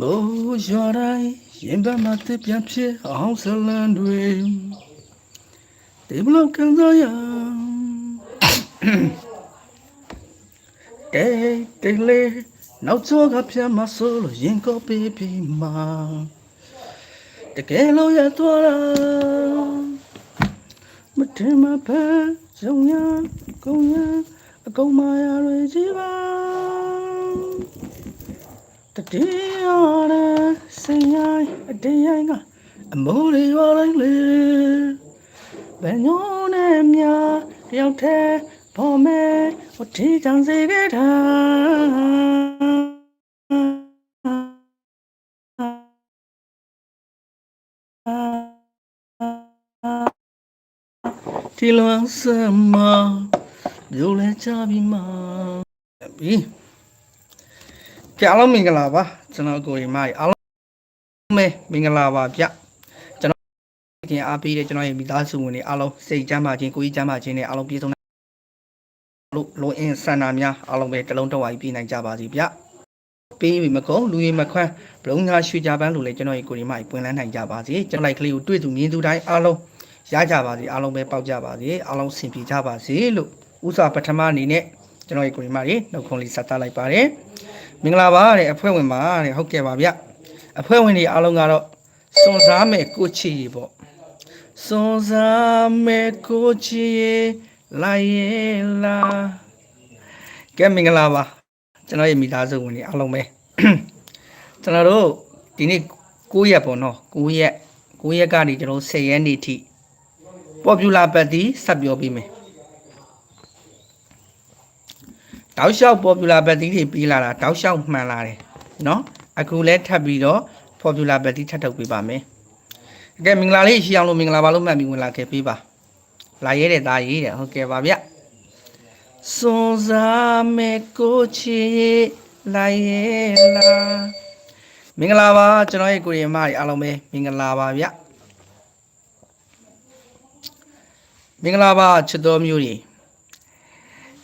မိုးရွာတိုင်းရင်ပတ်မှာတစ်ပြန်ဖြစ်အောင်ဆလန်တွေဒီဘလောက်ကန်စားရတေးတေးလေးနောက်ကျောကပြန်မဆိုးလို့ရင်ကောပေးပြီးမှတကယ်လို့ရသွားတာမထင်မဖက်ရုံရကုံရအကုန်မရတွေကြီးပါ တတိယရစင်ရိုင်းအတင်းရိုင်းကအမိုးတွေရွာလိုက်လေဘယ်ညိုနဲ့မြတယောက်တည်းပေါ်မဲဟိုတီချောင်စေခဲ့တာဒီလွန်စမမျိုးလဲချပြီးမှ ပြီးကြအားလုံးမင်္ဂလာပါကျွန်တော်ကိုရီမကြီးအားလုံးမဲမင်္ဂလာပါဗျကျွန်တော်ခင်အားပေးတဲ့ကျွန်တော်ရဲ့မိသားစုဝင်တွေအားလုံးစိတ်ချမ်းသာခြင်းကိုယ်ကြီးချမ်းသာခြင်းနဲ့အားလုံးပြည့်စုံလို့လိုအင်းဆန္ဒများအားလုံးပဲတလုံးတော့ဝိုင်းပြနိုင်ကြပါစေဗျပေးပြီမကုန်းလူရီမခွန်းဘလုံးညာရွှေကြပန်းလို့လည်းကျွန်တော်ရဲ့ကိုရီမကြီးပွင့်လန်းနိုင်ကြပါစေကျွန်တော်လိုက်ကလေးကိုတွေ့သူမြင်သူတိုင်းအားလုံးရကြပါစေအားလုံးပဲပေါက်ကြပါစေအားလုံးဆင်ပြေကြပါစေလို့ဥစွာပထမအနေနဲ့ကျွန်တော်ရဲ့ကိုရီမကြီးနှုတ်ခွန်းလေးဆက်သလိုက်ပါတယ် မင်္ဂလာပါတဲ့အဖွဲ့ဝင်ပါတဲ့ဟုတ်ကဲ့ပါဗျအဖွဲ့ဝင်တွေအားလုံးကတော့စွန်စားမဲ့ကိုချီရေပေါ့စွန်စားမဲ့ကိုချီရေလာရဲ့လာကဲမင်္ဂလာပါကျွန်တော်ရဲ့မိသားစုဝင်တွေအားလုံးပဲကျွန်တော်တို့ဒီနေ့9ရက်ပေါ့နော်9ရက်9ရက်ကနေကျွန်တော်10ရက်နေ့ထိ popular ပတ်တီဆက်ပြောပေးမယ် တောက်လျှောက် popular ပတ်တီတွေပြီးလာတာတောက်လျှောက်မှန်လာတယ်เนาะအခုလဲထပ်ပြီးတော့ popular ပတ်တီထပ်ထုတ်ပေးပါမယ်ကဲမင်္ဂလာလေးရှိအောင်လို့မင်္ဂလာပါလို့မှတ်ပြီးဝင်လာခဲ့ပေးပါလာရဲတဲ့သားရေးတဲ့ဟုတ်ကဲ့ပါဗျစွန်စားမဲ့ကိုချီလာရဲလာမင်္ဂလာပါကျွန်တော်ရဲ့ကိုရီမကြီးအားလုံးပဲမင်္ဂလာပါဗျမင်္ဂလာပါချစ်တော်မျိုးကြီး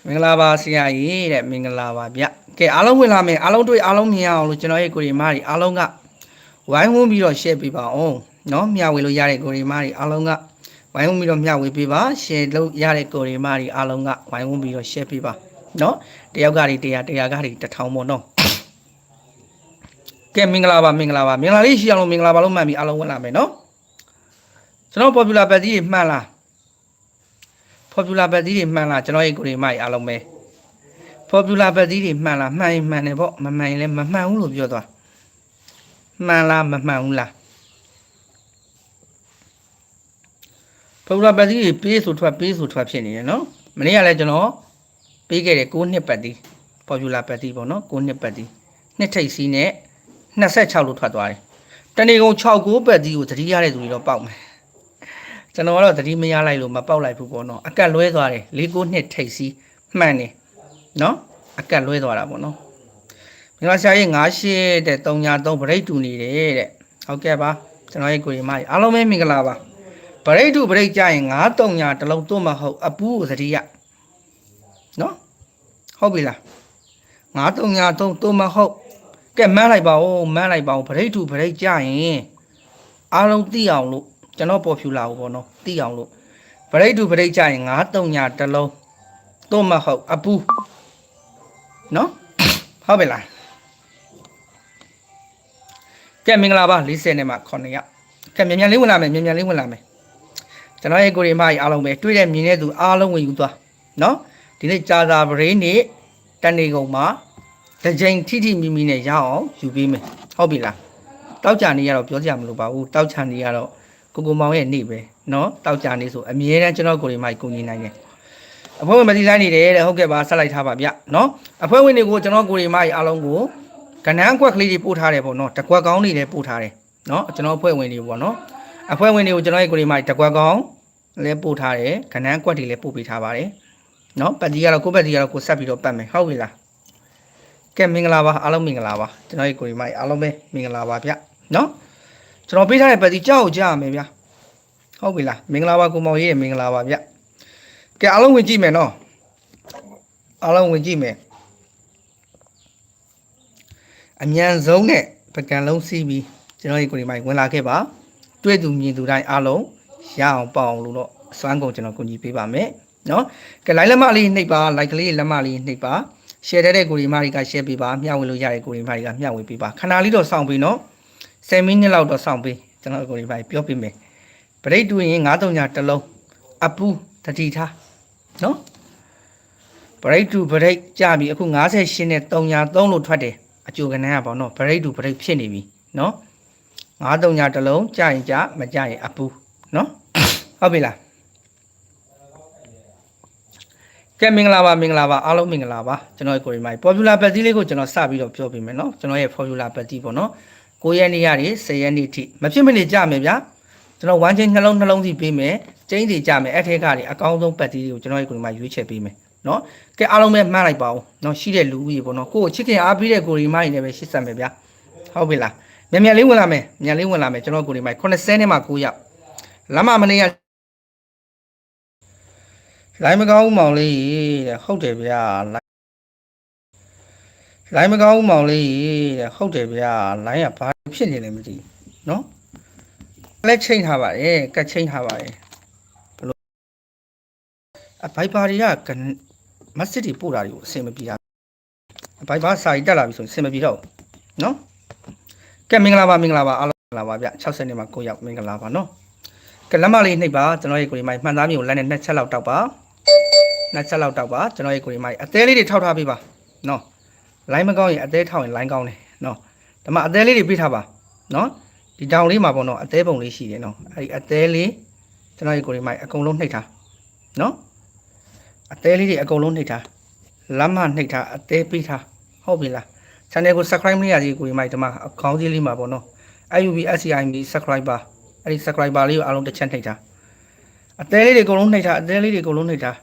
မင်္ဂလာပါဆရာကြီးတဲ့မင်္ဂလာပါဗျကဲအားလုံးဝင်လာမယ်အားလုံးတွေ့အားလုံးမြင်အောင်လို့ကျွန်တော်ရဲ့ကိုရီမားတွေအားလုံးကဝိုင်းဝန်းပြီးတော့ share ပေးပါအောင်နော်မျှဝေလို့ရတဲ့ကိုရီမားတွေအားလုံးကဝိုင်းဝန်းပြီးတော့မျှဝေပေးပါ share လုပ်ရတဲ့ကိုရီမားတွေအားလုံးကဝိုင်းဝန်းပြီးတော့ share ပေးပါနော်တယောက်ကတွေတရာတရာကတွေတထောင်ပေါ့နော်ကဲမင်္ဂလာပါမင်္ဂလာပါမင်္ဂလာလေးရှိအောင်လို့မင်္ဂလာပါလို့မှတ်ပြီးအားလုံးဝင်လာမယ်နော်ကျွန်တော် popular party ကြီးမှတ်လား popular ဘက်သီးတွေမှန်လားကျွန်တော်ရဲ့ကိုရီမိုက်အားလုံးပဲ popular ဘက်သီးတွေမှန်လားမှန်ရင်မှန်တယ်ပေါ့မမှန်ရင်လည်းမမှန်ဘူးလို့ပြောသွားမှန်လားမမှန်ဘူးလား popular ဘက်သီးတွေပေးဆိုထွက်ပေးဆိုထွက်ဖြစ်နေတယ်နော်မနေ့ကလည်းကျွန်တော်ပေးခဲ့တယ်6နှစ်ပတ်သီး popular ဘက်သီးပေါ့နော်6နှစ်ပတ်သီးနှစ်ထိပ်စီးနဲ့26လို့ထွက်သွားတယ်တဏီကုံ6 9ပတ်သီးကိုသတိရတဲ့သူတွေတော့ပေါက်မယ် ကျွန်တော်ကတော့သတိမရလိုက်လို့မပေါက်လိုက်ဘူးပေါ့နော်အကတ်လွဲသွားတယ်၄၉နှစ်ထိပ်စီးမှန်တယ်နော်အကတ်လွဲသွားတာပေါ့နော်မင်္ဂလာဆရာကြီး98တဲ့303ဗရိတ်တူနေတယ်တဲ့ဟုတ်ကဲ့ပါကျွန်တော်ရဲ့ကိုရီမကြီးအားလုံးပဲမင်္ဂလာပါဗရိတ်တူဗရိတ်ကြရင်939တလုံးသွတ်မဟုတ်အပူကိုသတိရနော်ဟုတ်ပြီလား939သုံးသွတ်မဟုတ်ကဲမန်းလိုက်ပါဦးမန်းလိုက်ပါဦးဗရိတ်တူဗရိတ်ကြရင်အားလုံးသိအောင်လို့ ကျွန်တော်ပေါ်ဖြူလာဘူးပေါ့နော်သိအောင်လို့ဗရိတ်တူဗရိတ်ကြရင်9 3ညာတစ်လုံးတော့မဟုတ်အပူနော်ဟုတ်ပြီလားကဲမင်္ဂလာပါ40နဲ့မှ9ရက်ကဲမြန်မြန်လေးဝင်လာမယ်မြန်မြန်လေးဝင်လာမယ်ကျွန်တော်ရဲ့ကိုရီမကြီးအားလုံးပဲတွေ့တဲ့မြင်တဲ့သူအားလုံးဝင်ယူသွားနော်ဒီနေ့ကြာသာပရင်းနေ့တန်နေကုန်မှာတစ်ချိန်ထိထိမိမိနဲ့ရအောင်ယူပေးမယ်ဟုတ်ပြီလားတောက်ကြနေရတော့ပြောကြမလို့ပါဘူးတောက်ချနေရတော့ ကိုကိုမောင်ရဲ့နေ့ပဲနော်တောက်ကြနေဆိုအမြဲတမ်းကျွန်တော်ကိုရီမိုက်ကိုညီနိုင်တယ်အဖွဲ့ဝင်မစည်းဆိုင်နေတယ်တဲ့ဟုတ်ကဲ့ပါဆက်လိုက်ထားပါဗျနော်အဖွဲ့ဝင်တွေကိုကျွန်တော်ကိုရီမိုက်အားလုံးကိုကဏန်းကွက်ကလေးတွေပို့ထားတယ်ပေါ့နော်တကွက်ကောင်းတွေလည်းပို့ထားတယ်နော်ကျွန်တော်အဖွဲ့ဝင်တွေပေါ့နော်အဖွဲ့ဝင်တွေကိုကျွန်တော်ရဲ့ကိုရီမိုက်တကွက်ကောင်းလည်းပို့ထားတယ်ကဏန်းကွက်တွေလည်းပို့ပေးထားပါတယ်နော်ပတ်ကြီးကတော့ကိုပတ်ကြီးကတော့ကိုဆက်ပြီးတော့ပတ်မယ်ဟုတ်ပြီလားကဲမင်္ဂလာပါအားလုံးမင်္ဂလာပါကျွန်တော်ရဲ့ကိုရီမိုက်အားလုံးပဲမင်္ဂလာပါဗျနော် ကျွန်တော်ပေးထားတဲ့ပတ်တီကြောက်ကြရမယ်ဗျာဟုတ်ပြီလားမင်္ဂလာပါကိုမောင်ကြီးရဲ့မင်္ဂလာပါဗျကဲအားလုံးဝင်ကြည့်မယ်နော်အားလုံးဝင်ကြည့်မယ်အမြန်ဆုံးနဲ့ပကံလုံးစီးပြီးကျွန်တော်ရဲ့ကိုဒီမိုက်ဝင်လာခဲ့ပါတွေ့သူမြင်သူတိုင်းအားလုံးရအောင်ပေါအောင်လို့တော့အစွမ်းကုန်ကျွန်တော်ကူညီပေးပါမယ်နော်ကဲလိုက်လက်မလေးနှိပ်ပါလိုက်ကလေးလက်မလေးနှိပ်ပါ share တဲ့ကိုဒီမိုက်က share ပေးပါမျှဝေလို့ရတဲ့ကိုဒီမိုက်ကမျှဝေပေးပါခဏလေးတော့စောင့်ပေးနော် 10မိနစ်လောက်တော့စောင့်ပေးကျွန်တော်ကိုဒီမိုက်ပြောပေးမယ်ပရိတ်တူရင်93ညတစ်လုံးအပူတတိထားနော်ပရိတ်တူပရိတ်ကြပြီအခု58နဲ့3ညာ3လို့ထွက်တယ်အကျိုးကနန်းကပေါ့နော်ပရိတ်တူပရိတ်ဖြစ်နေပြီနော်93ညတစ်လုံးကြရင်ကြမကြရင်အပူနော်ဟုတ်ပြီလားကဲမင်္ဂလာပါမင်္ဂလာပါအားလုံးမင်္ဂလာပါကျွန်တော်ရဲ့ကိုရီမိုင် popular ပတ်တီးလေးကိုကျွန်တော်စပြီးတော့ပြောပြမယ်နော်ကျွန်တော်ရဲ့ popular ပတ်တီးပေါ့နော် 9ရက်နေ့ကနေ10ရက်နေ့ထိမဖြစ်မနေကြမယ်ဗျာကျွန်တော် one chain နှလုံးနှလုံးစီပေးမယ်ကျင်းစီကြမယ်အဲ့ထက်ကနေအကောင်းဆုံးပတ်တီးလေးကိုကျွန်တော်ရဲ့ကိုရီမိုင်ရွေးချယ်ပေးမယ်နော်ကဲအားလုံးပဲမှတ်လိုက်ပါဦးနော်ရှိတဲ့လူဦးရေပေါ့နော်ကိုယ့်ကိုချစ်ခင်အားပေးတဲ့ကိုရီမိုင်နဲ့ပဲရှစ်ဆက်မယ်ဗျာဟုတ်ပြီလားမြန်မြန်လေးဝင်လာမယ်မြန်လေးဝင်လာမယ်ကျွန်တော်ကိုရီမိုင်80နဲ့မှ9ရောက်လမ်းမမနေရလိုင်းမကောင်းဦးမောင်လေးတဲ့ဟုတ်တယ်ဗျာလိုင်းလိုင်းမကောင်းဦးမောင်လေးတဲ့ဟုတ်တယ်ဗျာလိုင်းကဘာ ဖြစ်နေလဲမသိဘူးနော်လက်ချိန်ထားပါတယ်ကတ်ချိန်ထားပါတယ်ဘလို့အဘိုက်ပါတွေကကနမက်ဆေ့တွေပို့တာတွေကိုအဆင်မပြေတာအဘိုက်ပါစာရီတက်လာပြီဆိုရင်အဆင်မပြေတော့ဘူးနော်ကဲမင်္ဂလာပါမင်္ဂလာပါအားလုံးမင်္ဂလာပါဗျ60နှစ်မှာ9ရောက်မင်္ဂလာပါနော်ကဲလက်မလေးနှိပ်ပါကျွန်တော်ရဲ့ကိုယ်မိုင်မှန်သားမျိုးလက်နဲ့နှစ်ချက်လောက်တောက်ပါနှစ်ချက်လောက်တောက်ပါကျွန်တော်ရဲ့ကိုယ်မိုင်အသေးလေးတွေထောက်ထားပေးပါနော်လိုင်းမကောင်းရင်အသေးထောက်ရင်လိုင်းကောင်းတယ်နော် ဒါမှအသေးလေးတွေပြထားပါနော်ဒီတောင်လေးမှာပေါ့နော်အသေးပုံလေးရှိတယ်နော်အဲ့ဒီအသေးလေးကျွန်တော်ရဲ့ကိုယ်မိုင်အကုန်လုံးနှိပ်ထားနော်အသေးလေးတွေအကုန်လုံးနှိပ်ထားလက်မနှိပ်ထားအသေးပေးထားဟုတ်ပြီလား channel ကို subscribe မလုပ်ရသေးကိုယ်မိုင်ဒီမှာအကောင့်ကြီးလေးမှာပေါ့နော် IUB SCIMB subscriber အဲ့ဒီ subscriber လေးကိုအားလုံးတစ်ချက်နှိပ်ထားအသေးလေးတွေအကုန်လုံးနှိပ်ထားအသေးလေးတွေအကုန်လုံးနှိပ်ထား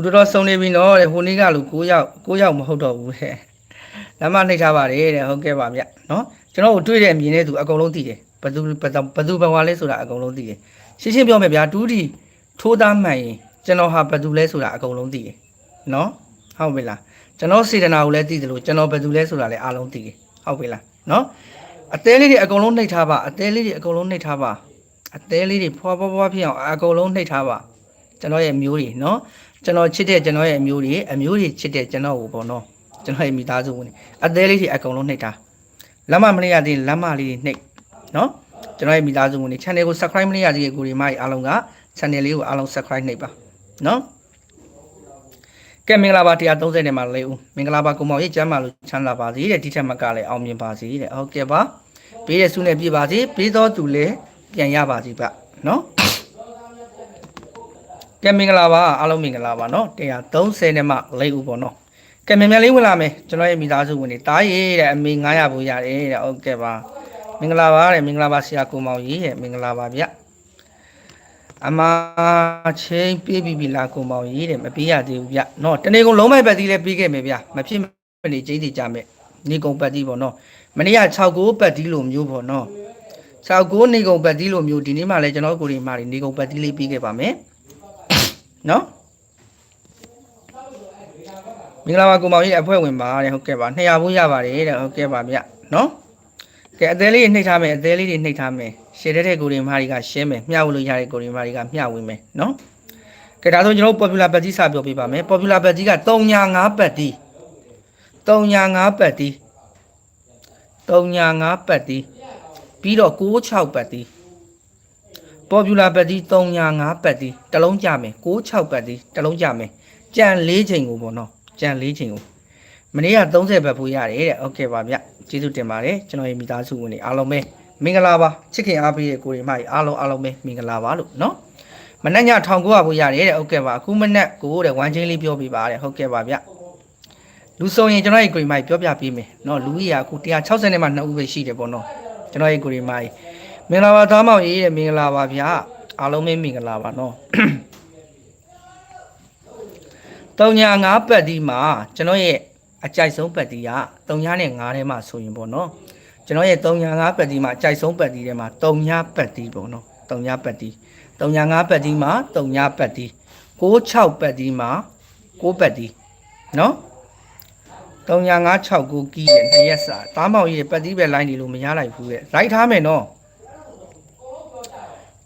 လူတော်တော်စုံနေပြီနော်တဲ့ဟိုနေ့ကလူ9ယောက်9ယောက်မဟုတ်တော့ဘူးတဲ့လမ်းမနှိပ်ထားပါတယ်တဲ့ဟုတ်ကဲ့ပါဗျနော်ကျွန်တော်တို့တွေ့တဲ့အမြင်နဲ့သူအကုန်လုံးသိတယ်ဘယ်သူဘယ်သူဘယ်သူဘဝလဲဆိုတာအကုန်လုံးသိတယ်ရှင်းရှင်းပြောမယ်ဗျာတူးဒီထိုးသားမှန်ရင်ကျွန်တော်ဟာဘယ်သူလဲဆိုတာအကုန်လုံးသိတယ်နော်ဟုတ်ပြီလားကျွန်တော်စေတနာကိုလည်းသိတယ်လို့ကျွန်တော်ဘယ်သူလဲဆိုတာလည်းအားလုံးသိတယ်ဟုတ်ပြီလားနော်အသေးလေးတွေအကုန်လုံးနှိပ်ထားပါအသေးလေးတွေအကုန်လုံးနှိပ်ထားပါအသေးလေးတွေဖွာဖွာဖွာဖြစ်အောင်အကုန်လုံးနှိပ်ထားပါကျွန်တော်ရဲ့မျိုးတွေနော် ကျွန်တော်ချစ်တဲ့ကျွန်တော်ရဲ့အမျိုးတွေအမျိုးတွေချစ်တဲ့ကျွန်တော်ကိုပေါ့နော်ကျွန်တော်ရဲ့မိသားစုဝင်တွေအသေးလေးတွေအကုန်လုံးနှိပ်ထားလက်မမလေးရသေးလက်မလေးတွေနှိပ်နော်ကျွန်တော်ရဲ့မိသားစုဝင်တွေ channel ကို subscribe မလုပ်ရသေးတဲ့ကိုဒီမိုက်အားလုံးက channel လေးကိုအားလုံး subscribe နှိပ်ပါနော်ကဲမင်္ဂလာပါ130နဲ့မှာလေးဦးမင်္ဂလာပါကိုမောင်ရေးကျမ်းမာလို့ချမ်းသာပါစေတဲ့ဒီထက်မကလည်းအောင်မြင်ပါစေတဲ့ဟုတ်ကဲ့ပါပေးတဲ့ဆုနဲ့ပြပါစေပေးတော်သူလည်းပြန်ရပါစေဗျနော် ကဲမင်္ဂလာပါအားလုံးမင်္ဂလာပါနော်130နဲ့မှလေးဦးပေါ့နော်ကဲမြန်မြန်လေးဝင်လာမယ်ကျွန်တော်ရဲ့မိသားစုဝင်တွေတားရေးတဲ့အမေ900ဘူးရတယ်တဲ့ဟုတ်ကဲ့ပါမင်္ဂလာပါတဲ့မင်္ဂလာပါဆရာကိုမောင်ကြီးတဲ့မင်္ဂလာပါဗျအမချင်းပြေးပြီးပြီလားကိုမောင်ကြီးတဲ့မပြေးရသေးဘူးဗျနော်တနေ့ကုန်လုံးမိုက်ပတ်သီးလည်းပြေးခဲ့မယ်ဗျမဖြစ်မနေကျင်းစီကြမယ်နေကုန်ပတ်သီးပေါ့နော်မနေ့က6ကိုပတ်သီးလိုမျိုးပေါ့နော်6ကိုနေကုန်ပတ်သီးလိုမျိုးဒီနေ့မှလည်းကျွန်တော်ကိုရီမာတွေနေကုန်ပတ်သီးလေးပြေးခဲ့ပါမယ် နော်မင်္ဂလာပါကိုမောင်ကြီးအဖွဲဝင်ပါတဲ့ဟုတ်ကဲ့ပါ200ဘူးရပါတယ်တဲ့ဟုတ်ကဲ့ပါဗျနော်ကဲအသေးလေးတွေနှိပ်ထားမယ်အသေးလေးတွေနှိပ်ထားမယ်ရှယ်တဲ့တဲ့ကိုရီမာတွေကရှင်းမယ်မျှဝလို့ရတဲ့ကိုရီမာတွေကမျှဝေမယ်နော်ကဲဒါဆိုကျွန်တော်တို့ popular ပတ်ကြီးစပြောပြပါမယ် popular ပတ်ကြီးက305ပတ်တီး305ပတ်တီး305ပတ်တီးပြီးတော့96ပတ်တီး popular ပတ်တီး305ပတ်တီးတစ်လုံးကြမယ်96ပတ်တီးတစ်လုံးကြမယ်ကြံ၄ချိန်ကိုပေါ့နော်ကြံ၄ချိန်ကိုမနေ့က30ပတ်ဖို့ရတယ်တဲ့โอเคပါဗျကျေးဇူးတင်ပါတယ်ကျွန်တော်ရဲ့မိသားစုဝင်တွေအားလုံးပဲမင်္ဂလာပါချစ်ခင်အားပေးတဲ့ကိုရီမကြီးအားလုံးအားလုံးပဲမင်္ဂလာပါလို့နော် မနက်ည1900ဘူးရတယ်တဲ့ဟုတ်ကဲ့ပါအခုမနက်ကိုတဲ့ဝမ်းချင်းလေးပြောပြပါတဲ့ဟုတ်ကဲ့ပါဗျလူဆိုရင်ကျွန်တော်ရဲ့ကိုရီမိုင်ပြောပြပေးမယ်เนาะလူကြီးကအခု160နဲ့မှ2ဦးပဲရှိတယ်ပေါ့နော်ကျွန်တော်ရဲ့ကိုရီမိုင် မင်္ဂလာပါသားမောင်ရေးတဲ့မင်္ဂလာပါဗျာအားလုံးမင်္ဂလာပါနော်တုံညာ၅ပတ်ဒီမှာကျွန်တော်ရဲ့အကြိုက်ဆုံးပတ်ဒီကတုံညာနဲ့၅ထဲမှာဆိုရင်ပေါ့နော်ကျွန်တော်ရဲ့တုံညာ၅ပတ်ဒီမှာအကြိုက်ဆုံးပတ်ဒီထဲမှာတုံညာပတ်ဒီပေါ့နော်တုံညာပတ်ဒီတုံညာ၅ပတ်ဒီမှာတုံညာပတ်ဒီ96ပတ်ဒီမှာ9ပတ်ဒီနော်3956ကိုကီးရဲ့နှစ်ရက်စာတားမောင်ရဲ့ပတ်တိပဲ line နေလို့မရလိုက်ဘူးရဲ့ right ထားမယ်နော်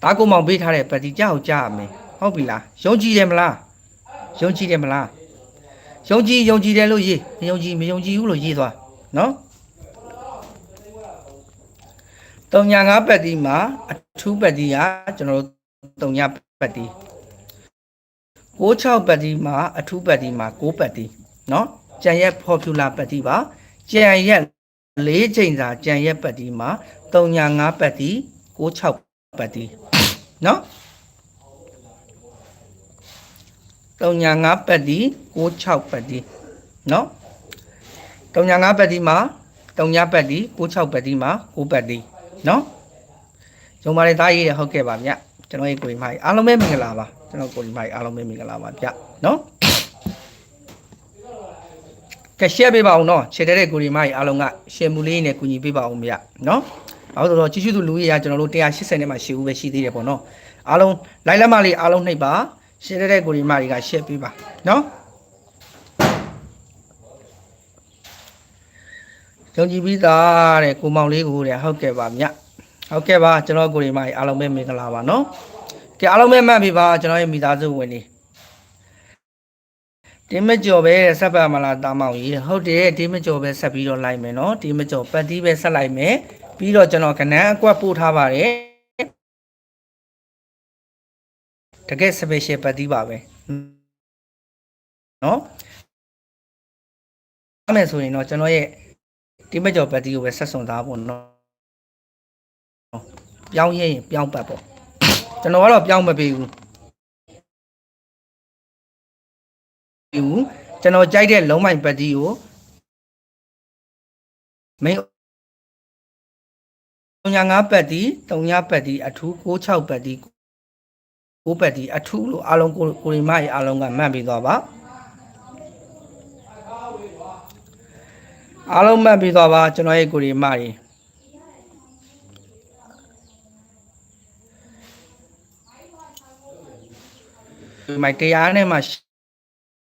တားကိုမောင်ပေးထားတဲ့ပတ်တိကြောက်ကြရမယ်ဟုတ်ပြီလားယုံကြည်တယ်မလားယုံကြည်တယ်မလားယုံကြည်ယုံကြည်တယ်လို့ရေးမယုံကြည်မယုံကြည်ဘူးလို့ရေးသွားနော်တုံညာငါပတ်တိမှာအထူးပတ်တိကကျွန်တော်တို့တုံညာပတ်တိ66ပတ်တိမှာအထူးပတ်တိမှာ6ပတ်တိနော်ကြံရက် popular ပတ်တိပါကြံရက်၄ချိန်စာကြံရက်ပတ်တိမှာတုံညာ5ပတ်တိ66ပတ်တိ နော်တုံညာ5ပတ်တိ66ပတ်တိနော်တုံညာ5ပတ်တိမှာတုံညာပတ်တိ66ပတ်တိမှာ6ပတ်တိနော်ဂျုံပါလေသားရေးရဟုတ်ကဲ့ပါဗျကျွန်တော်ရဲ့ကိုယ်မိုက်အားလုံးပဲမင်္ဂလာပါကျွန်တော်ကိုယ်မိုက်အားလုံးပဲမင်္ဂလာပါဗျနော်ကဲ share ပေးပါအောင်နော် share တဲ့ကိုယ်မိုက်အားလုံးက share မူလေးနဲ့ကူညီပေးပါအောင်ဗျနော် အဲ့တော့ကြည့်ရှုသူလူကြီးကကျွန်တော်တို့180နဲ့မှရှိဦးပဲရှိသေးတယ်ပေါ့နော်အားလုံး like လက်မလေးအားလုံးနှိပ်ပါ share တဲ့ကိုယ်မိုက်က share ပေးပါနော်ကြုံကြည်ပြီးသားတဲ့ကိုမောင်လေးကိုတဲ့ဟုတ်ကဲ့ပါမြဟုတ်ကဲ့ပါကျွန်တော်ကိုရီမိုင်အားလုံးပဲမင်္ဂလာပါနော်ကဲအားလုံးပဲမှတ်ပြီပါကျွန်တော်ရဲ့မိသားစုဝင်တွေတင်းမကျော်ပဲဆက်ပါမလားတာမောင်ကြီးဟုတ်တယ်တင်းမကျော်ပဲဆက်ပြီးတော့လိုက်မယ်နော်တင်းမကျော်ပတ်တီးပဲဆက်လိုက်မယ် ပြီးတော့ကျွန်တော်ခဏအကွက်ပို့ထားပါတယ်တကယ် special ပတ်တီးပါပဲနော်အမေဆိုရင်တော့ကျွန်တော်ရဲ့တင်းမကျော်ပတ်တီးကိုပဲဆက်စွန်သားဖို့နော်ပြောင်းရရင်ပြောင်းပတ်ပေါ့ကျွန်တော်ကတော့ပြောင်းမပေးဘူးဘူးကျွန်တော်ကြိုက်တဲ့လုံးမိုင်ပတ်တီးကိုမင်း 35ပတ်တီး35ပတ်တီးအထူး66ပတ်တီး6ပတ်တီးအထူးလို့အားလုံးကိုကိုရီမရဲ့အားလုံးကမှတ်ပြီးသွားပါအားလုံးမှတ်ပြီးသွားပါကျွန်တော်ရဲ့ကိုရီမကြီးမိုက်တရားနဲ့မှ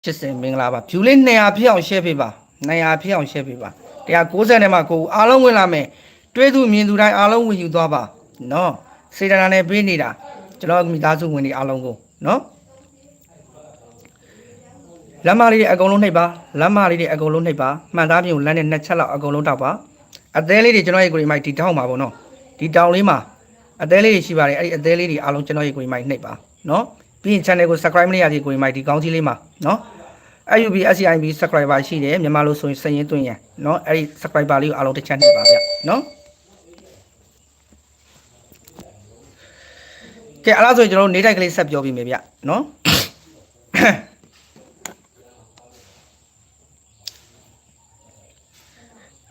80မင်္ဂလာပါဖြူလေး200ဖြစ်အောင် share ပေးပါ200ဖြစ်အောင် share ပေးပါ190နဲ့မှကိုအားလုံးဝင်လာမယ် တွေးသူမြင်သူတိုင်းအားလုံးဝင်ယူသွားပါနော်စေတနာနဲ့ပေးနေတာကျွန်တော်မိသားစုဝင်တွေအားလုံးကိုနော်လမ်းမလေးတွေအကုန်လုံးနှိပ်ပါလမ်းမလေးတွေအကုန်လုံးနှိပ်ပါမှန်သားပြုံလမ်းနဲ့နှစ်ချက်လောက်အကုန်လုံးတောက်ပါအသေးလေးတွေကျွန်တော်ရဲ့ကိုရီမိုက်ဒီတောင်းပါဗောနော်ဒီတောင်းလေးမှာအသေးလေးတွေရှိပါတယ်အဲ့ဒီအသေးလေးတွေအားလုံးကျွန်တော်ရဲ့ကိုရီမိုက်နှိပ်ပါနော်ပြီးရင် channel ကို subscribe မလုပ်ရသေးကိုရီမိုက်ဒီကောင်းကြီးလေးမှာနော် AUB SCIB subscriber ရှိတယ်မြန်မာလို့ဆိုရင်စရင်သွင်းရနော်အဲ့ဒီ subscriber လေးကိုအားလုံးတစ်ချက်နှိပ်ပါဗျနော် ကဲအဲ့ဒါဆိုရင်ကျွန်တော်တို့နေတိုက်ကလေးဆက်ပြောပြီးမယ်ဗျနော်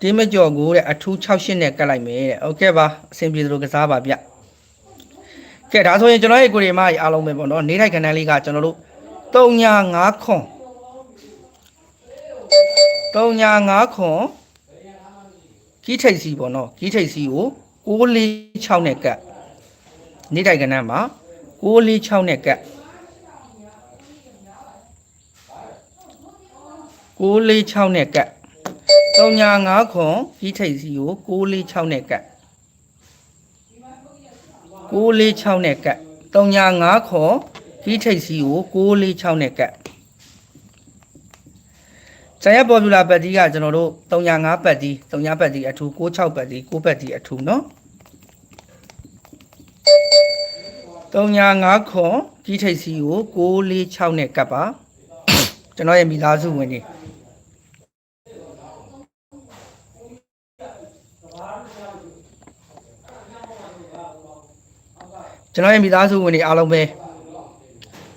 ဒီမကြော်ကိုတဲ့အထူး68နဲ့ကတ်လိုက်မယ်တဲ့ဟုတ်ကဲ့ပါအဆင်ပြေသလိုကစားပါဗျကဲဒါဆိုရင်ကျွန်တော်ရဲ့ကိုရီမားကြီးအားလုံးပဲပေါ့နော်နေတိုက်ကဏ္ဍလေးကကျွန်တော်တို့3ညာ9ခွန်3ညာ9ခွန်ကြီးထိတ်စီပေါ့နော်ကြီးထိတ်စီကို646နဲ့ကတ် နေထိုင်ခဏမှာ646နဲ့ကတ်646နဲ့ကတ်395ခွန်ကြီးထိတ်စီကို646နဲ့ကတ်646နဲ့ကတ်395ခွန်ကြီးထိတ်စီကို646နဲ့ကတ်ဇာရပေါ်ပြူလာပတ်တီးကကျွန်တော်တို့305ပတ်တီး300ပတ်တီးအထူး66ပတ်တီး6ပတ်တီးအထူးเนาะ 305ခွန်ကြီးထိတ်စီကို646နဲ့ကတ်ပါကျွန်တော်ရဲ့မိသားစုဝင်တွေကျွန်တော်ရဲ့မိသားစုဝင်တွေအားလုံးပဲ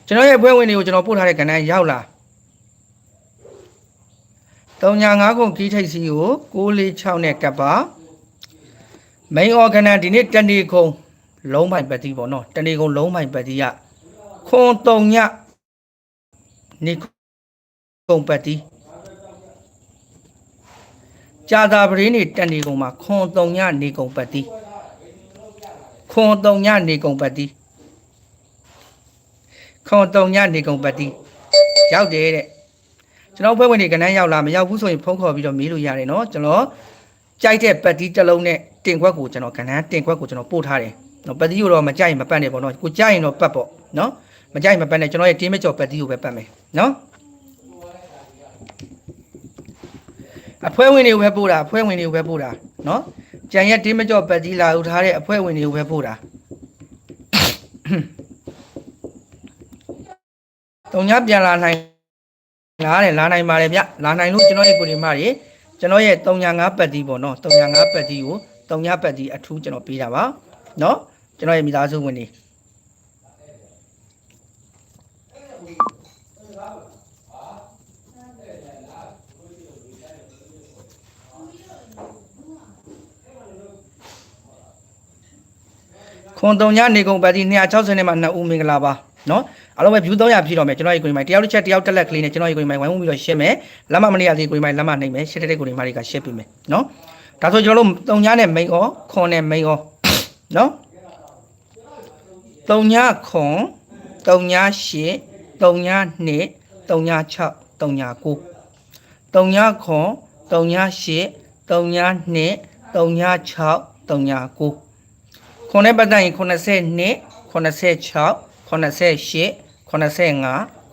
ကျွန်တော်ရဲ့ဘွဲဝင်တွေကိုကျွန်တော်ပို့ထားတဲ့ကဏ္ဍရောက်လာ305ခုကီးထိတ်စီကို646နဲ့ကပ်ပါ main organ ဒီနေ့တဏီကုံ လုံးပိုင်ပတ်တီးပေါ့နော်တဏီကုံလုံးပိုင်ပတ်တီးကခွန်တုံညနေကုံပတ်တီးကြာတာပရင်းနေတဏီကုံမှာခွန်တုံညနေကုံပတ်တီးခွန်တုံညနေကုံပတ်တီးခွန်တုံညနေကုံပတ်တီးရောက်တယ်တဲ့ကျွန်တော်ဖွဲ့ဝင်တွေကဏ္ဍရောက်လာမရောက်ဘူးဆိုရင်ဖုန်းခေါ်ပြီးတော့မေးလို့ရတယ်နော်ကျွန်တော်ကြိုက်တဲ့ပတ်တီးတစ်လုံးနဲ့တင်ခွက်ကိုကျွန်တော်ကဏ္ဍတင်ခွက်ကိုကျွန်တော်ပို့ထားတယ် နော်ပတ်တီးကိုတော့မကြိုက်ရင်မပတ်နဲ့ပေါ့နော်ကိုကြိုက်ရင်တော့ပတ်ပေါ့နော်မကြိုက်ရင်မပတ်နဲ့ကျွန်တော်ရဲ့တင်းမကျော်ပတ်တီးကိုပဲပတ်မယ်နော်အဖွဲဝင်တွေကိုပဲပို့တာအဖွဲဝင်တွေကိုပဲပို့တာနော်ကြံရက်တင်းမကျော်ပတ်တီးလာဥထားတဲ့အဖွဲဝင်တွေကိုပဲပို့တာတုံညာပြန်လာနိုင်လားတဲ့လာနိုင်ပါတယ်ဗျလာနိုင်လို့ကျွန်တော်ရဲ့ကိုဒီမတွေကျွန်တော်ရဲ့တုံညာ၅ပတ်တီးပေါ့နော်တုံညာ၅ပတ်တီးကိုတုံညာပတ်တီးအထူးကျွန်တော်ပေးတာပါနော် ကျွန်တော်ရဲ့မိသားစုဝင်တွေခွန်တုံညာနေကုန်ပတ်တီး260နဲ့မှ2ဦးမင်္ဂလာပါနော်အားလုံးပဲ view 300ဖြည့်တော့မယ်ကျွန်တော်ရဲ့ကိုဒီမိုင်တယောက်တစ်ချက်တယောက်တက်လက်ကလေးနဲ့ကျွန်တော်ရဲ့ကိုဒီမိုင်ဝိုင်းဝန်းပြီးတော့ share မယ်လက်မမလေးရသေးကိုဒီမိုင်လက်မနိုင်မယ် share တဲ့ကိုဒီမိုင်တွေက share ပေးမယ်နော်ဒါဆိုကျွန်တော်တို့တုံညာနဲ့ main ဩခွန်နဲ့ main ဩနော် တုံညာခွန်တုံညာရှစ်တုံညာနှစ်တုံညာ6တုံညာ9တုံညာခွန်တုံညာရှစ်တုံညာနှစ်တုံညာ6တုံညာ9ခွန်နဲ့ပတ်သက်ရင်80နှစ်86 88 85 89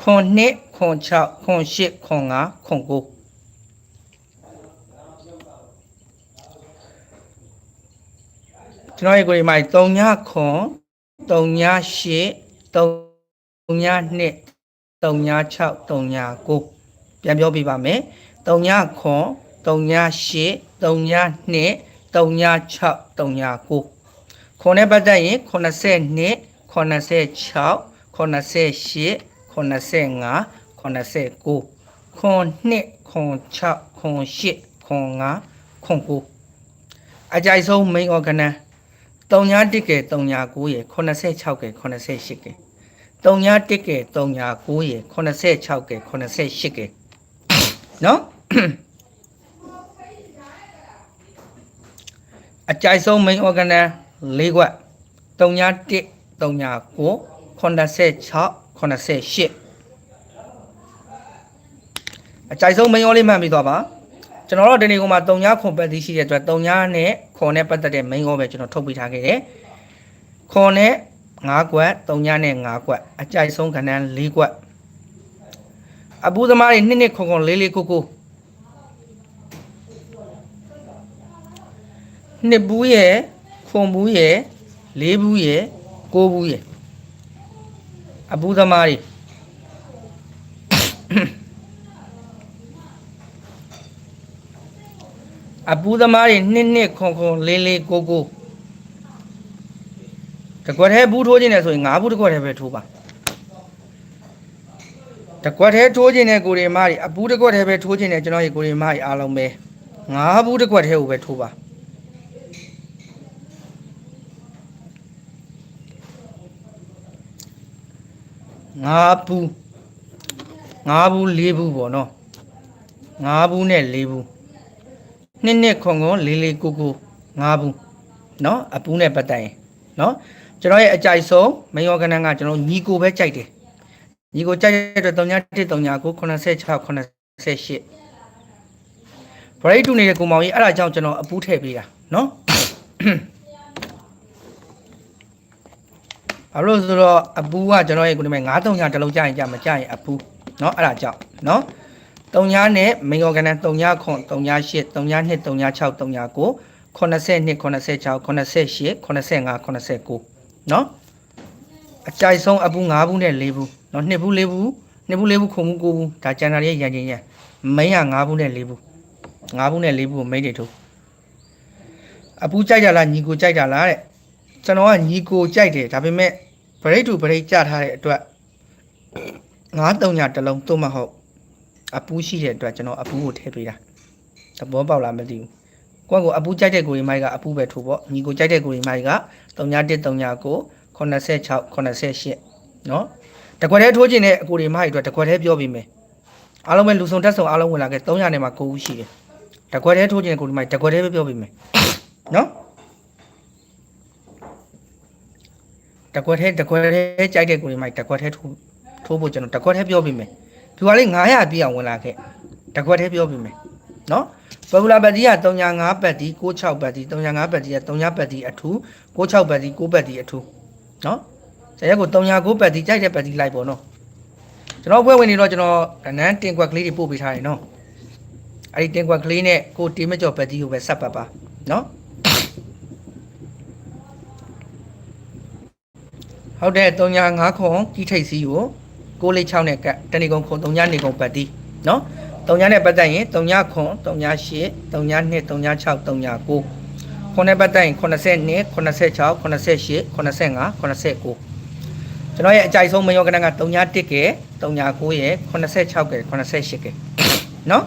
ခွန်နှစ်ခွန်6ခွန်8ခွန်5ခွန်9 ကျွန်တော်ရဲ့ကိုယ်ဒီမှာ3ညခွန်3ည8 3ည2 3ည6 3ည9ပြန်ပြောပြပါမယ်3ညခွန်3ည8 3ည2 3ည6 3ည9ခွန်နဲ့ပတ်သက်ရင်80နှစ်86 88 85 89ခွန်နှစ်ခွန်6ခွန်8ခွန်5ခွန်9အကြိုက်ဆုံး main organ 3ညာ1ကဲ3ညာ9ရယ်86ကဲ88ကဲ3ညာ1ကဲ3ညာ9ရယ်86ကဲ88ကဲနော်အကြိုက်ဆုံး main organ ၄ခွက်3ညာ1 3ညာ9 86 88အကြိုက်ဆုံး main ရောလေးမှတ်ပြီးသွားပါကျွန်တော်တို့ဒီနေ့ကမှ3ညာခွန်ပတ်သီးရှိတဲ့အတွက်3ညာနဲ့ ခွန်နဲ့ပတ်သက်တဲ့ main ရောပဲကျွန်တော်ထုတ်ပေးထားခဲ့တယ်ခွန်နဲ့5ကွက်3ညာနဲ့5ကွက်အကြိုက်ဆုံးခဏန်း4ကွက်အပူသမားတွေနှစ်နှစ်ခွန်ခွန်လေးလေးကိုကိုနှစ်ဘူးရဲ့ခွန်ဘူးရဲ့လေးဘူးရဲ့ကိုဘူးရဲ့အပူသမားတွေ အပူသမားတွေနှစ်နှစ်ခွန်ခွန်လေးလေးကိုကိုတကွက်သေးဘူးထိုးခြင်းနဲ့ဆိုရင်ငါးဘူးတကွက်သေးပဲထိုးပါတကွက်သေးထိုးခြင်းနဲ့ကိုရီမားတွေအပူတကွက်သေးပဲထိုးခြင်းနဲ့ကျွန်တော်ရေကိုရီမားတွေအားလုံးပဲငါးဘူးတကွက်သေးကိုပဲထိုးပါငါးဘူးငါးဘူးလေးဘူးပေါ့နော်ငါးဘူးနဲ့လေးဘူး နှစ်နှစ်ခွန်ခွန်လေးလေးကိုကိုငါးဘူးနော်အပူနဲ့ပတ်တိုင်နော်ကျွန်တော်ရဲ့အကြိုက်ဆုံးမယောကနန်ကကျွန်တော်ညီကိုပဲကြိုက်တယ်ညီကိုကြိုက်တဲ့အတွက်3ည1 3ည9 86 88ဘရိတ်တူနေတဲ့ကိုမောင်ကြီးအဲ့ဒါကြောင့်ကျွန်တော်အပူထည့်ပေးတာနော် ဘာလို့လဲဆိုတော့အပူကကျွန်တော်ရဲ့ကိုဒီမဲ့9 3ညတစ်လုံးကြာရင်ကြာမကြာရင်အပူเนาะအဲ့ဒါကြောင့်เนาะ 3ညနဲ့မင်္ဂောကနန်3ညခွန်3ည8 3ည2 3ည6 3ည9 82 86 88 85 89เนาะအကြိုက်ဆုံးအပူ9ဘူးနဲ့4ဘူးเนาะ2ဘူး4ဘူး2ဘူး4ဘူးခုံဘူး9ဘူးဒါကျန်တာရဲ့ရန်ချင်းရန်မိန်းက9ဘူးနဲ့4ဘူး9ဘူးနဲ့4ဘူးကိုမိန်းတွေထုတ်အပူကြိုက်ကြလားညီကိုကြိုက်တာလားတဲ့ ကျွန်တော်ကညီကိုကြိုက်တယ်ဒါပေမဲ့ဗရိတ်တူဗရိတ်ကြထားတဲ့အတွက်ငါးတုံညာတစ်လုံးသို့မဟုတ် အပူးရှိတဲ့အတွက်ကျွန်တော်အပူးကိုထည့်ပေးတာသဘောပေါက်လားမသိဘူးကိုယ့်ကိုအပူးကြိုက်တဲ့ကိုရီမိုက်ကအပူးပဲထိုးပေါ့ညီကိုကြိုက်တဲ့ကိုရီမိုက်က3ည1 3ည9 86 88เนาะတကွက်သေးထိုးခြင်းနဲ့အကိုရီမိုက်အတွက်တကွက်သေးပြောပြီးမယ်အားလုံးပဲလူစုံတက်စုံအားလုံးဝင်လာခဲ့300နဲ့မှ9ဦးရှိတယ်တကွက်သေးထိုးခြင်းကိုရီမိုက်တကွက်သေးပဲပြောပြီးမယ်เนาะ တကွက်ထဲတကွက်ထဲကြိုက်တဲ့ကိုတွေမိုက်တကွက်ထဲထိုးထိုးဖို့ကျွန်တော်တကွက်ထဲပြောပြမယ် ဒီကလေး900ပြည့်အောင်ဝင်လာခဲ့တကွက်တည်းပြောပြမယ်နော်ပပူလာဘတ်တီက35ဘတ်တီ66ဘတ်တီ35ဘတ်တီက35ဘတ်တီအထူး66ဘတ်တီ6ဘတ်တီအထူးနော်ဇရက်ကို39ဘတ်တီကြိုက်တဲ့ဘတ်တီလိုက်ပေါ့နော်ကျွန်တော်ပွဲဝင်နေတော့ကျွန်တော်ကနန်းတင်ကွက်ကလေးတွေပို့ပေးထားတယ်နော်အဲ့ဒီတင်ကွက်ကလေးနဲ့ကိုတေးမကျော်ဘတ်တီကိုပဲဆက်ပတ်ပါနော်ဟုတ်တယ်35ခွန်ကြီးထိတ်စီကို 6လေး6နဲ့ကတဏီကုံခွန်3ညနေကုံဘတ်တီနော်3ညနဲ့ပတ်သက်ရင်3ခွန်38 32 36 39ခုနှစ်ပတ်သက်ရင်82 86 88 85 89ကျွန်တော်ရဲ့အကြိုက်ဆုံးမယောကနက31ကဲ39ရဲ့86ကဲ88ကဲနော်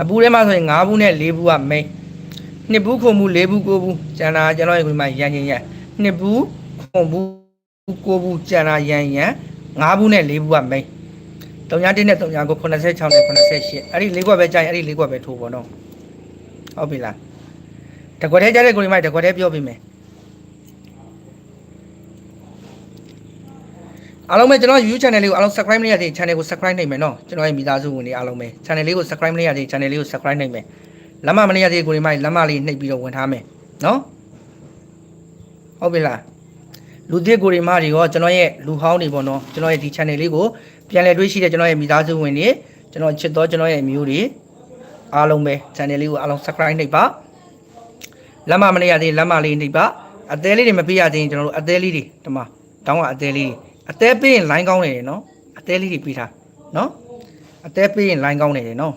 အပူထဲမှာဆိုရင်5ဘူးနဲ့4ဘူးကမိတ်နှစ်ဘူးခုံဘူး4ဘူး9ဘူးကျန်တာကျွန်တော်ရဲ့ဒီမှာရန်ရင်ရန် နှစ်ဘူးခုံဘူး9ဘူးကျန်တာရန်ရန်5ဘူးနဲ့4ဘူးကမိတ်31နဲ့39ကို86နဲ့88အဲ့ဒီ၄ခွက်ပဲကြာရင်အဲ့ဒီ၄ခွက်ပဲထိုးပေါ့နော်ဟုတ်ပြီလားတကွက်ထဲကြတဲ့ကိုရီမိုက်တကွက်ထဲပြောပြမယ်အားလုံးပဲကျွန်တော် YouTube channel လေးကိုအားလုံး subscribe လုပ်ရတဲ့ channel ကို subscribe နိုင်မယ်နော်ကျွန်တော်ရဲ့မိသားစုဝင်တွေအားလုံးပဲ channel လေးကို subscribe လုပ်ရတဲ့ channel လေးကို subscribe နိုင်မယ်လက်မမလုပ်ရတဲ့ကိုရီမိုက်လက်မလေးနှိပ်ပြီးတော့ဝင်ထားမယ်နော် ဟုတ်ပြီလားလူသစ်ကိုရီမတွေရောကျွန်တော်ရဲ့လူဟောင်းတွေပေါ့နော်ကျွန်တော်ရဲ့ဒီ channel လေးကိုပြန်လည်တွေ့ရှိတဲ့ကျွန်တော်ရဲ့မိသားစုဝင်တွေကျွန်တော်ချစ်တော်ကျွန်တော်ရဲ့မျိုးတွေအားလုံးပဲ channel လေးကိုအားလုံး subscribe နှိပ်ပါလက်မမလုပ်ရသေးလက်မလေးနှိပ်ပါအသေးလေးတွေမပြရသေးရင်ကျွန်တော်တို့အသေးလေးတွေဒီမှာတောင်းကအသေးလေးတွေအသေးပေးရင် line ကောင်းနေတယ်နော်အသေးလေးတွေပြီးထားနော်အသေးပေးရင် line ကောင်းနေတယ်နော်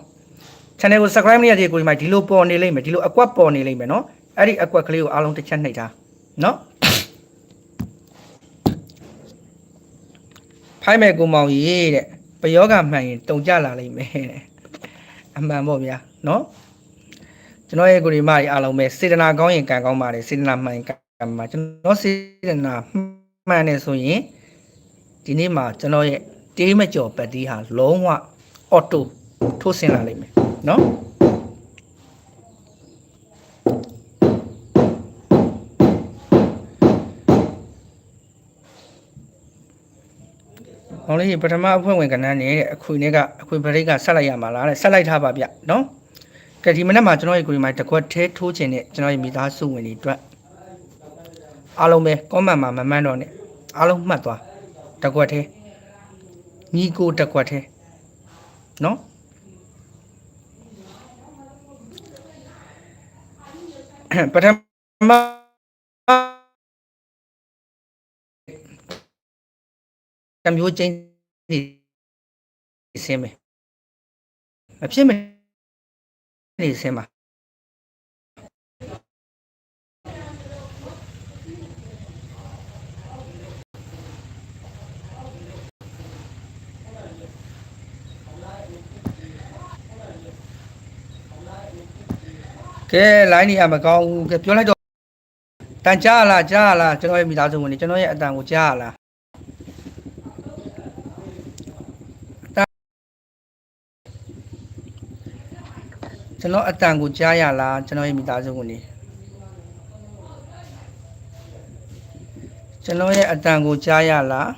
channel ကို subscribe လုပ်ရသေးကိုဒီမှာဒီလိုပေါ်နေလိမ့်မယ်ဒီလိုအကွက်ပေါ်နေလိမ့်မယ်နော်အဲ့ဒီအကွက်ကလေးကိုအားလုံးတစ်ချက်နှိပ်ထားနော် ဖိုက်မဲ့ကိုမောင်ကြီးတဲ့ပယောဂမှန်ရင်တုံကြလာလိမ့်မယ်တဲ့အမှန်ပေါ့ဗျာနော်ကျွန်တော်ရဲ့ကိုရီမကြီးအားလုံးပဲစေတနာကောင်းရင်ကံကောင်းပါတယ်စေတနာမှန်ရင်ကံမှာကျွန်တော်စေတနာမှန်နေဆိုရင်ဒီနေ့မှာကျွန်တော်ရဲ့တေးမကျော်ပတ်တီးဟာလုံးဝအော်တိုထိုးဆင်းလာလိမ့်မယ်နော်။ ဟောင်းလေးပထမအဖွဲ့ဝင်ကဏ္ဍနဲ့အခွေနဲ့ကအခွေပရိတ်ကဆက်လိုက်ရမှာလားတဲ့ဆက်လိုက်ထားပါဗျနော်။ကဲဒီမနေ့မှာကျွန်တော်ရဲ့ကိုဒီမှာတကွက်သေးထိုးခြင်းနဲ့ကျွန်တော်ရဲ့မိသားစုဝင်တွေအတွက်အားလုံးပဲ comment မှာမမှန်းတော့နဲ့အားလုံးမှတ်သွားတကွက်သေးညီကိုတကွက်သေးနော်ပထမ တမျိုးချင်းနေဆင်းမယ်မဖြစ်မနေဆင်းပါကဲ line နေရမကောင်းဘူးကဲပြောလိုက်တော့တန်ကြားလားကြားလားကျွန်တော်ရဲ့မိသားစုဝင်တွေ ကျွန်တော်ရဲ့အတန်ကိုကြားလားကျွန်တော်အတန်ကိုကြားရလားကျွန်တော်ရဲ့မိသားစုဝင်နေကျွန်တော်ရဲ့အတန်ကိုကြားရလား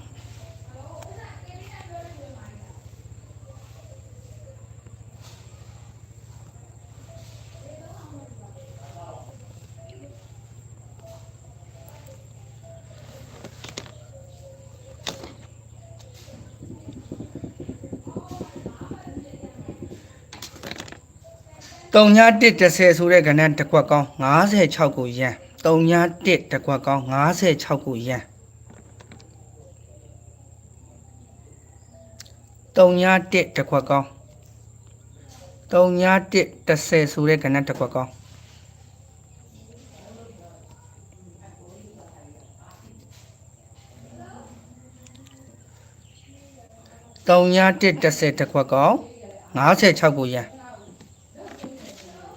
3ည1 30ဆိုတဲ့ကဏ္ဍတစ်ခွက်ကောင်း56ကိုရန်3ည1တစ်ခွက်ကောင်း56ကိုရန်3ည1တစ်ခွက်ကောင်း3ည1 30ဆိုတဲ့ကဏ္ဍတစ်ခွက်ကောင်း3ည1 30တစ်ခွက်ကောင်း56ကိုရန်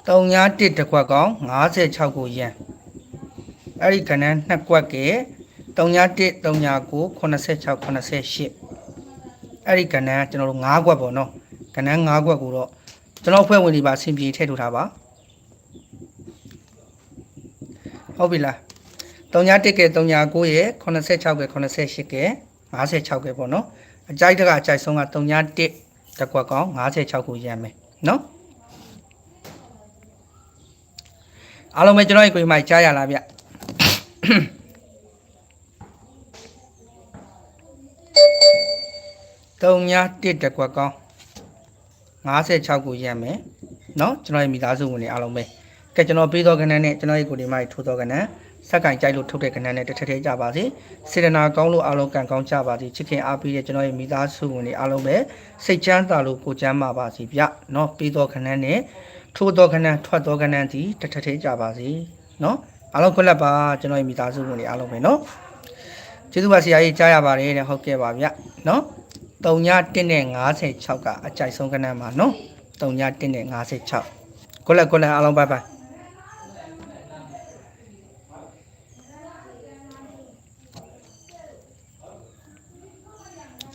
3ည1တစ်ခွက်ကောင်56ကိုရန်အဲ့ဒီကဏ္ဍနှစ်ကွက်က3ည1 3ည9 86 88အဲ့ဒီကဏ္ဍကျွန်တော်တို့5ကွက်ပေါ့နော်ကဏ္ဍ5ကွက်ကိုတော့ကျွန်တော်ဖွဲ့ဝင်တွေပါအဆင်ပြေထည့်ထုတ်ထားပါဟုတ်ပြီလား31ကဲ39ရဲ့86ကဲ88ကဲ56ကဲပေါ့နော်အကြိုက်တကအကြိုက်ဆုံးက31တစ်ကွက်ကောင်း56ကိုရမ်းမယ်နော် အားလုံးပဲကျွန်တော်ရဲ့ကိုယ်မိုက်ကြားရလားဗျ31တစ်ကွက်ကောင်း56ကိုရမ်းမယ်နော်ကျွန်တော်ရဲ့မိသားစုဝင်တွေအားလုံးပဲကဲကျွန်တော်ပေးတော့ကဏ္ဍနဲ့ကျွန်တော်ရဲ့ကိုယ်ဒီမိုက်ထိုးတော့ကဏ္ဍစက်ကင်ကြိုက်လို့ထုတ်တဲ့ကဏ္ဍနဲ့တစ်ထက်ထဲကြပါစေစေတနာကောင်းလို့အားလုံးကံကောင်းကြပါစေချစ်ခင်အားပေးတဲ့ကျွန်တော်ရဲ့မိသားစုဝင်တွေအားလုံးပဲစိတ်ချမ်းသာလို့ကိုယ်ချမ်းသာပါစေဗျနော်ပေးတော့ကဏ္ဍနဲ့ ထိုးတော့ကဏ္ဍထွက်တော့ကဏ္ဍဒီတစ်ထက်ထဲကြပါစေနော်အားလုံးခွက်လက်ပါကျွန်တော်ရဲ့မိသားစုဝင်တွေအားလုံးပဲနော်ကျေးဇူးပါဆရာကြီးကြားရပါတယ်တဲ့ဟုတ်ကဲ့ပါဗျနော်3ည1နဲ့56ကအကြိုက်ဆုံးကဏ္ဍမှာနော်3ည1နဲ့56ခွက်လက်ခွက်လက်အားလုံးဘိုင်ဘိုင်